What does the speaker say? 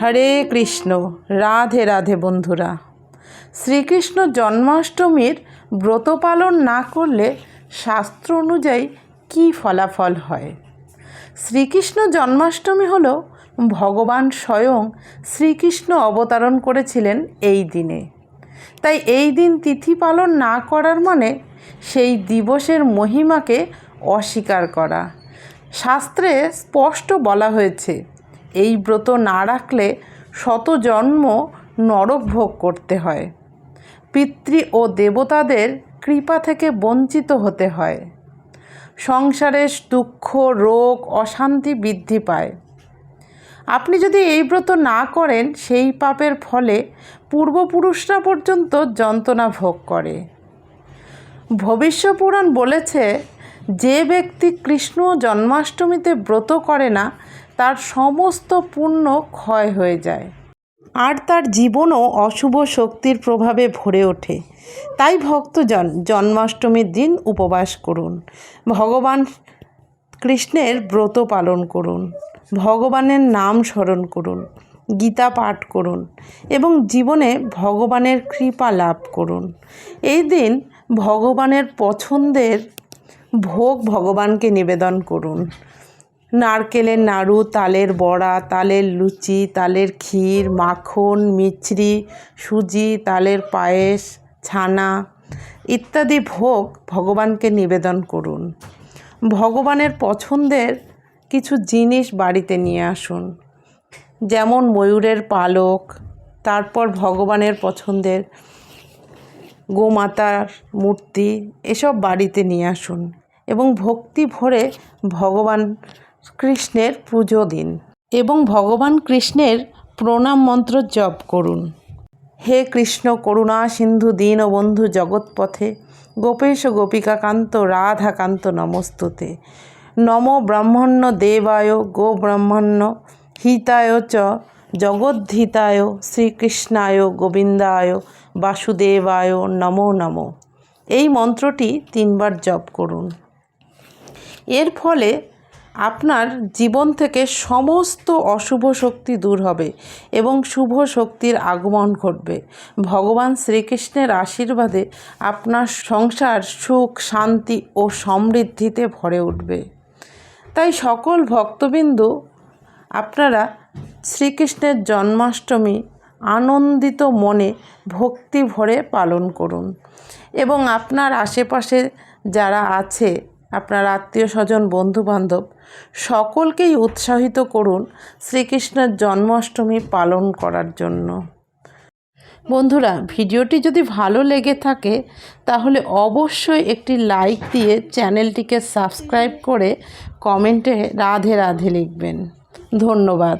হরে কৃষ্ণ, রাধে রাধে বন্ধুরা। শ্রীকৃষ্ণ জন্মাষ্টমীর ব্রত পালন না করলে শাস্ত্র অনুযায়ী কী ফলাফল হয়? শ্রীকৃষ্ণ জন্মাষ্টমী হল ভগবান স্বয়ং শ্রীকৃষ্ণ অবতারণ করেছিলেন এই দিনে। তাই এই দিন তিথি পালন না করার মানে সেই দিবসের মহিমাকে অস্বীকার করা। শাস্ত্রে স্পষ্ট বলা হয়েছে এই ব্রত না রাখলে শত জন্ম নরক ভোগ করতে হয়। পিতৃ ও দেবতাদের কৃপা থেকে বঞ্চিত হতে হয়। সংসারে দুঃখ, রোগ, অশান্তি বৃদ্ধি পায়। আপনি যদি এই ব্রত না করেন, সেই পাপের ফলে পূর্বপুরুষরা পর্যন্ত যন্ত্রণা ভোগ করে। ভবিষ্য পুরাণ বলেছে, যে ব্যক্তি কৃষ্ণ জন্মাষ্টমীতে ব্রত করে না তার সমস্ত পুণ্য ক্ষয় হয়ে যায়। আর তার জীবনও অশুভ শক্তির প্রভাবে ভরে ওঠে। তাই ভক্তজন জন্মাষ্টমীর দিন উপবাস করুন। ভগবান কৃষ্ণের ব্রত পালন করুন। ভগবানের নাম স্মরণ করুন। গীতা পাঠ করুন এবং জীবনে ভগবানের কৃপা লাভ করুন। এই দিন ভগবানের পছন্দের ভোগ ভগবানকে নিবেদন করুন। নারকেলের নাড়ু, তালের বড়া, তালের লুচি, তালের ক্ষীর, মাখন, মিছরি, সুজি, তালের পায়েস, ছানা ইত্যাদি ভোগ ভগবানকে নিবেদন করুন। ভগবানের পছন্দের কিছু জিনিস বাড়িতে নিয়ে আসুন। যেমন ময়ূরের পালক, তারপর ভগবানের পছন্দের গোমাতার মূর্তি, এসব বাড়িতে নিয়ে আসুন এবং ভক্তি ভরে ভগবান কৃষ্ণের পুজো দিন এবং ভগবান কৃষ্ণের প্রণাম মন্ত্র জপ করুন। হে কৃষ্ণ করুণা, সিন্ধু দীন ও বন্ধু জগৎপথে, গোপেশ গোপিকাকান্ত, রাধাকান্ত নমস্তুতে। নম ব্রাহ্মণ্য দেবায়, গো ব্রাহ্মণ্য হিতায় চ, জগদ্ধিতায়, শ্রীকৃষ্ণায়, গোবিন্দায়, বাসুদেবায়, নমো নমো। এই মন্ত্রটি তিনবার জপ করুন। এর ফলে আপনার জীবন থেকে সমস্ত অশুভ শক্তি দূর হবে এবং শুভ শক্তির আগমন ঘটবে। ভগবান শ্রীকৃষ্ণের আশীর্বাদে আপনার সংসার সুখ, শান্তি ও সমৃদ্ধিতে ভরে উঠবে। তাই সকল ভক্তবিন্দু, আপনারা শ্রীকৃষ্ণের জন্মাষ্টমী আনন্দিত মনে ভক্তি ভরে পালন করুন। এবং আপনার আশেপাশে যারা আছে আপনার আত্মীয় স্বজন, বন্ধুবান্ধব, সকলকেই উৎসাহিত করুন শ্রীকৃষ্ণের জন্মাষ্টমী পালন করার জন্য। বন্ধুরা, ভিডিওটি যদি ভালো লেগে থাকে, তাহলে অবশ্যই একটি লাইক দিয়ে চ্যানেলটিকে সাবস্ক্রাইব করে কমেন্টে রাধে রাধে লিখবেন। ধন্যবাদ।